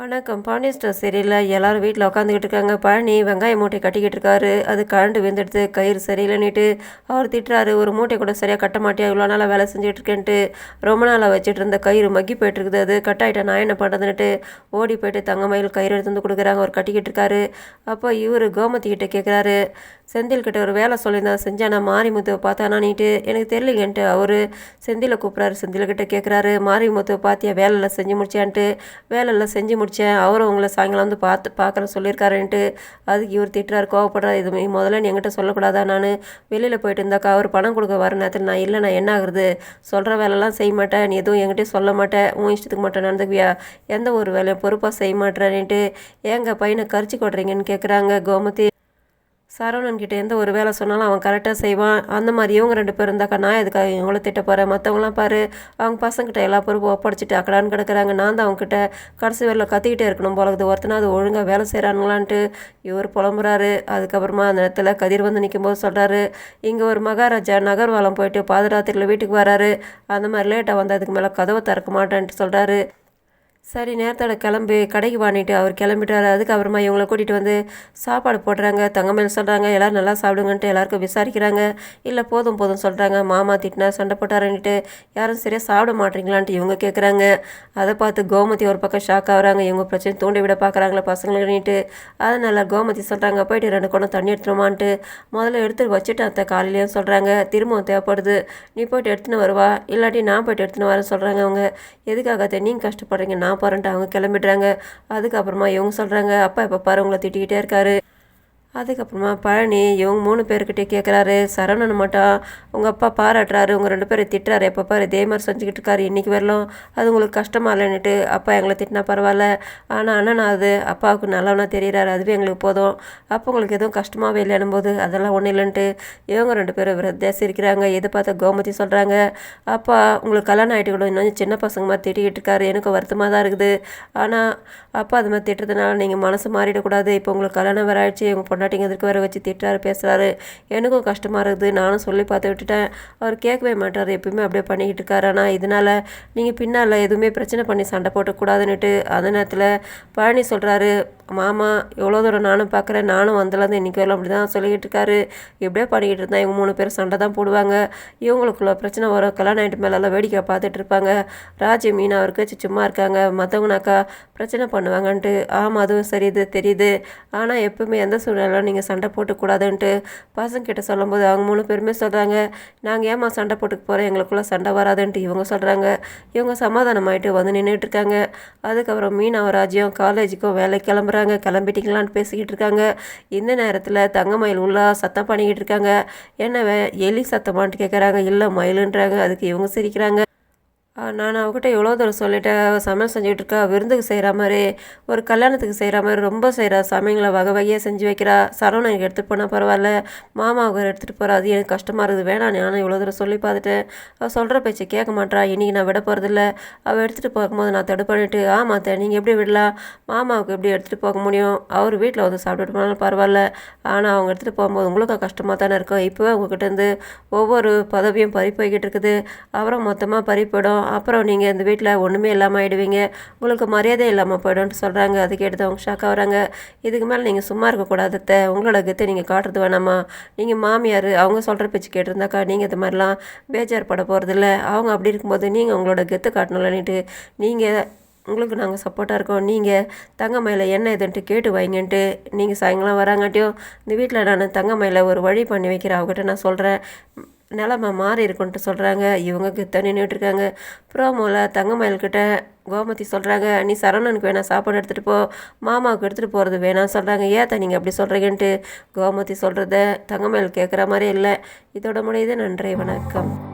வணக்கம். பாண்டியன் ஸ்டோர் சரியில்லை எல்லாரும் வீட்டில் உட்காந்துக்கிட்டு இருக்காங்க. பழனி வெங்காய மூட்டை கட்டிக்கிட்டு இருக்காரு. அது கரண்டு விழுந்துடுது. கயிறு சரியில்லைன்னுட்டு அவர் திட்டுறாரு. ஒரு மூட்டை கூட சரியாக கட்ட மாட்டியா? இவ்வளோ நாளாக வேலை செஞ்சுட்டு இருக்கேன்ட்டு ரொம்ப நாளாக வச்சுட்டு இருந்த கயிறு மக்கி போயிட்டுருக்குது அது. கட் ஆகிட்டா நான் என்ன பண்ணுறதுன்னுட்டு ஓடி போயிட்டு தங்கமயில் கயிறு எடுத்து வந்து கொடுக்குறாங்க. அவர் கட்டிக்கிட்டு இருக்காரு. அப்போ இவர் கோமதி கேட்குறாரு செந்தில்கிட்ட ஒரு வேலை சொல்லியிருந்தா செஞ்சானா மாரிமுத்துவை நீட்டு எனக்கு தெரியலைங்கன்ட்டு அவர் செந்திலை கூப்பிட்றாரு. செந்தில்கிட்ட கேட்குறாரு மாரிமுத்துவை பார்த்தியா வேலையில் செஞ்சு முடிச்சான்ட்டு வேலையில் செஞ்சு முடித்தேன் அவரும் உங்களை சாயங்காலம் வந்து பார்த்து பார்க்குற சொல்லியிருக்காருன்ட்டு அதுக்கு இவர் திட்டுறாரு கோவப்படுறாரு. இது முதல்ல நீ என்கிட்ட சொல்லக்கூடாதா நான்? வெளியில் போயிட்டு இருந்தாக்கா அவர் பணம் கொடுக்க வர நேரத்தில் நான் இல்லை நான் என்ன ஆகுறது? சொல்கிற வேலைலாம் செய்ய மாட்டேன். நீ எதுவும் என்கிட்ட சொல்ல மாட்டேன் உன் இஷ்டத்துக்கு மட்டும் நடந்துக்குவியா? எந்த ஒரு வேலையும் பொறுப்பாக செய்ய மாட்டேறேன்ட்டு ஏங்க பையனை கரிச்சு கொட்டுறீங்கன்னு கேட்குறாங்க கோமதி. சரவணன்கிட்ட எந்த ஒரு வேலை சொன்னாலும் அவன் கரெக்டாக செய்வான். அந்த மாதிரி இவங்க ரெண்டு பேரும் இருந்தாக்கா நான் எதுக்காக இவங்கள திட்ட போகிறேன் மற்றவங்களாம் பாரு அவங்க பசங்கிட்ட எல்லா பொறுப்பும் ஒப்படைச்சிட்டு அக்கடான்னு கிடக்குறாங்க. நான் தான் அவங்ககிட்ட கடைசி வேலை கத்திக்கிட்டே இருக்கணும் போல இருக்குது. ஒருத்தனா அது ஒழுங்காக வேலை செய்கிறாங்களான்ட்டு இவர் புலம்புறாரு. அதுக்கப்புறமா அந்த இடத்துல கதிர் வந்து நிற்கும் போது சொல்கிறாரு இங்கே ஒரு மகாராஜா நகர்வாலம் போயிட்டு பாதராத்திரியில் வீட்டுக்கு வராரு. அந்த மாதிரி லேட்டாக வந்து அதுக்கு மேலே கதவை திறக்க மாட்டேன்ட்டு சொல்கிறாரு சரி நேரத்தோட கிளம்பி. கடைக்கு வாங்கிட்டு அவர் கிளம்பிட்டார். அதுக்கப்புறமா இவங்களை கூட்டிகிட்டு வந்து சாப்பாடு போடுறாங்க. தங்கமேல் சொல்கிறாங்க எல்லோரும் நல்லா சாப்பிடுங்கன்ட்டு எல்லாருக்கும் விசாரிக்கிறாங்க. இல்லை போதும் போதும் சொல்கிறாங்க மாமா திட்டினா சண்டை போட்டாருன்ட்டு யாரும் சரியாக சாப்பிட மாட்டீங்களான்ட்டு இவங்க கேட்குறாங்க அதை பார்த்து கோமதி ஒரு பக்கம் ஷாக் ஆகுறாங்க. இவங்க பிரச்சனை தூண்டி விட பார்க்குறாங்களே பசங்களுக்குன்னுட்டு அதனால் கோமதி சொல்கிறாங்க போயிட்டு ரெண்டு குடம் தண்ணி எடுத்துருமான்ட்டு முதல்ல எடுத்து வச்சுட்டு அத்தை காலையிலேயும் சொல்கிறாங்க திரும்பவும் தேவைப்படுது. நீ போயிட்டு எடுத்துன்னு வருவா. இல்லாட்டி நான் போயிட்டு எடுத்துன்னு வரேன்னு சொல்கிறாங்க அவங்க. எதுக்காக நீங்கள் கஷ்டப்படுறீங்க. நான் போகிறேன்ட்டு அவங்க கிளம்பிடுறாங்க. அதுக்கப்புறமா இவங்க சொல்கிறாங்க அப்பா எப்போ பாரு உங்களை திட்டிக்கிட்டே இருக்காரு. அதுக்கப்புறமா பழனி இவங்க மூணு பேர்கிட்டே கேட்குறாரு சரவணன் மட்டும் உங்கள் அப்பா பாராட்டுறாரு. உங்கள் ரெண்டு பேரை திட்டுறாரு. எப்போ பாரு இதே மாதிரி செஞ்சுக்கிட்டு இருக்காரு. இன்றைக்கி வரலாம் அது உங்களுக்கு கஷ்டமா இல்லைன்னுட்டு அப்பா எங்களை திட்டினா பரவாயில்ல. ஆனால் அண்ணன் அது அப்பாவுக்கு நல்லவனா தெரியுறாரு. அதுவே எங்களுக்கு போதும். அப்போ உங்களுக்கு எதுவும் கஷ்டமாகவே இல்லைன்னு போது அதெல்லாம் ஒன்றும் இல்லைன்ட்டு இவங்க ரெண்டு பேரும் வித்தியாசம் இருக்கிறாங்க எதை பார்த்தா கோமதி சொல்கிறாங்க அப்பா உங்களுக்கு கல்யாணம் ஆகிட்டு கூட இன்னும் சின்ன பசங்க மாதிரி திட்டிக்கிட்டு இருக்காரு. எனக்கு வருத்தமாக தான் இருக்குது. ஆனால் அப்பா அது மாதிரி திட்டுறதுனால நீங்கள் மனசு மாறிடக்கூடாது. இப்போ உங்களுக்கு கல்யாணம் வேறு ஆயிடுச்சு. உங்கள் பொண்டாட்டிங்க எதிர்க்க வர வச்சு திட்டுறாரு பேசுகிறாரு எனக்கும் கஷ்டமாக இருக்குது. நானும் சொல்லி பார்த்து விட்டுட்டேன். அவர் கேட்கவே மாட்டார். எப்பயுமே அப்படியே பண்ணிக்கிட்டு இருக்காரு. ஆனால் இதனால் நீங்கள் பின்னால் எதுவுமே பிரச்சனை பண்ணி சண்டை போட்டக்கூடாதுன்னுட்டு அந்த நேரத்தில் பழனி சொல்கிறாரு மாமா எவ்வளோ தூரம் நானும் பார்க்குறேன் நானும் வந்தலேருந்து இன்றைக்கி வரலாம் அப்படி தான் சொல்லிக்கிட்டு இருக்காரு. இப்படியே பண்ணிக்கிட்டு இருந்தால் இவங்க மூணு பேரும் சண்டை தான் போடுவாங்க. இவங்களுக்குள்ள பிரச்சனை வரும். கல்யாணம் ஆகிட்டு மேலெல்லாம் வேடிக்கை பார்த்துட்டு இருப்பாங்க. ராஜி மீனா அவருக்கு சும்மா இருக்காங்க. மற்றவங்கனாக்கா பிரச்சனை பண்ணுவாங்கன்ட்டு. ஆமாம் அதுவும் சரி இது தெரியுது. ஆனால் எப்பவுமே எந்த சூழ்நிலை நீங்கள் சண்டை போட்டுக்கூடாதுன்ட்டு பசங்கிட்ட சொல்லும்போது அவங்க மூணு பேருமே சொல்கிறாங்க நாங்கள் ஏமா சண்டை போட்டுக்க போகிறோம் எங்களுக்குள்ளே சண்டை வராதுன்ட்டு இவங்க சொல்கிறாங்க இவங்க சமாதானமாயிட்டு வந்து நின்றுட்டு இருக்காங்க. அதுக்கப்புறம் மீனவராஜியும் காலேஜுக்கும் காலேஜுக்கும் கிளம்புற போகிறாங்க கிளம்பிட்டீங்களான்னு பேசிக்கிட்டு இருக்காங்க. இந்த நேரத்தில் தங்கமயில் உள்ளா சத்தம் பண்ணிக்கிட்டு இருக்காங்க. என்ன வே- எலி சத்தமானு கேட்குறாங்க இல்லை மயிலுன்றாங்க. அதுக்கு இவங்க சிரிக்கிறாங்க. நான் அவகிட்ட எவ்வளோ தூரம் சொல்லிட்டேன் சமையல் செஞ்சுக்கிட்டு இருக்கா விருந்துக்கு செய்கிற மாதிரி ஒரு கல்யாணத்துக்கு செய்கிற மாதிரி ரொம்ப செய்கிறா சமையங்களை வகை வகையாக செஞ்சு வைக்கிறா எனக்கு எடுத்துகிட்டு போனால் பரவாயில்ல மாமாவுக்கு எடுத்துகிட்டு போகிறா அது எனக்கு கஷ்டமாக இருக்குது வேணாம் நானும் இவ்வளோ தூரம் சொல்லி பார்த்துட்டேன். அவள் சொல்கிற பேச்சை கேட்க மாட்டேறா இன்றைக்கி நான் விட போகிறதில்ல அவள் எடுத்துகிட்டு போகும்போது நான் தடு ஆமாம் ஆமாத்த நீங்கள் எப்படி விடலாம் மாமாவுக்கு எப்படி எடுத்துகிட்டு போக முடியும் அவர் வீட்டில் வந்து சாப்பிட்டுட்டு போனாலும் பரவாயில்ல ஆனால் அவங்க எடுத்துகிட்டு போகும்போது உங்களுக்கும் கஷ்டமாக தானே இருக்கும் இப்போவே உங்ககிட்ட இருந்து ஒவ்வொரு பதவியும் பறி போய்கிட்டு இருக்குது அப்புறம் மொத்தமாக பறி போயிடும் அப்புறம் நீங்கள் இந்த வீட்டில் ஒன்றுமே இல்லாமல் ஆகிடுவீங்க உங்களுக்கு மரியாதை இல்லாமல் போய்டும்னு சொல்கிறாங்க அதுக்கு எடுத்து அவங்க ஷாக்காக வராங்க. இதுக்கு மேலே நீங்கள் சும்மா இருக்கக்கூடாது அத்தை. உங்களோட கத்தை நீங்கள் காட்டுறது வேணாமா? நீங்கள் மாமியார் அவங்க சொல்கிற பேச்சு கேட்டிருந்தாக்கா நீங்கள் இது மாதிரிலாம் பேஜார் பட போகிறதில்ல அவங்க அப்படி இருக்கும்போது நீங்கள் உங்களோட கெத்து காட்டணும்லன்னுட்டு நீங்கள் உங்களுக்கு நாங்கள் சப்போர்ட்டாக இருக்கோம். நீங்கள் தங்கமயில என்ன இதுன்ட்டு கேட்டு வைங்கன்ட்டு நீங்கள் சாயங்காலம் வராங்காட்டியும் இந்த வீட்டில் நான் தங்கமயில ஒரு வழி பண்ணி வைக்கிறேன். அவகிட்ட நான் சொல்கிறேன் நிலமை மாறி இருக்குன்ட்டு சொல்கிறாங்க இவங்க கிட்ட நின்றுட்டுருக்காங்க ப்ரோமோவில் தங்கமயில்கிட்ட கோமதி சொல்கிறாங்க நீ சரவணனுக்கு வேணாம் சாப்பாடு எடுத்துகிட்டு போ. மாமாவுக்கு எடுத்துகிட்டு போகிறது வேணாம் சொல்கிறாங்க ஏத்த நீங்கள் அப்படி சொல்கிறீங்கன்ட்டு கோமதி சொல்கிறத தங்கமயில் கேட்குற மாதிரி இல்லை. இதோட முடியுது. நன்றி வணக்கம்.